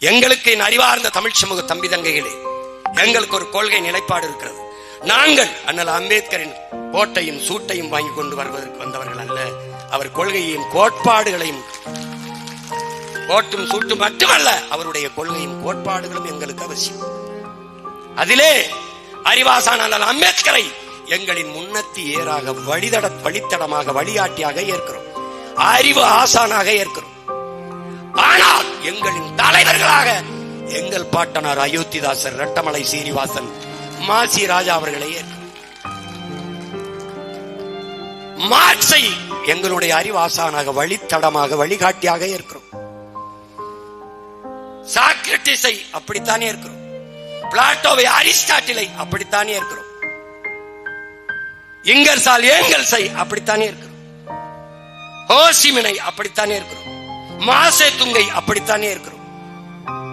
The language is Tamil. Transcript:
எங்களுக்கு என் அறிவார்ந்த தமிழ் சமூக தம்பி தங்கைகளே எங்களுக்கு ஒரு கொள்கை நிலைப்பாடு இருக்கிறது. நாங்கள் அண்ணல் அம்பேத்கரின் கோட்டையும் சூட்டையும் வாங்கி கொண்டு வருவதற்கு வந்தவர்கள் அல்ல. அவர் கொள்கையையும் கோட்பாடுகளையும் கோட்டும் சூட்டும் மட்டுமல்ல அவருடைய கொள்கையும் கோட்பாடுகளும் எங்களுக்கு அவசியம். அதிலே அறிவாசான அண்ணல் அம்பேத்கரை எங்களின் முன்னத்தி ஏறாக வழிதட வழித்தடமாக வழிகாட்டியாக ஏற்கிறோம். அறிவு ஆசானாக ஏற்கிறோம். எங்களின் தலைவர்களாக எங்கள் பாட்டனார் அயோத்திதாசர் ரெட்டமலை சீனிவாசன் மாசி ராஜா அவர்களை மார்க்சை எங்களுடைய அறிவாசானாக வழித்தடமாக வழிகாட்டியாக இருக்கிறோம். சாக்ரட்டிஸை அப்படித்தானே இருக்கிறோம். பிளாட்டோவை அரிஸ்டாட்டிலை அப்படித்தானே இருக்கிறோம். இங்கர்சால் ஏங்கல்ஸை அப்படித்தானே இருக்கிறோம். ஹோசிமினை அப்படித்தானே இருக்கிறோம். மாசே துங்கை அப்படித்தானே இருக்கிறோம்.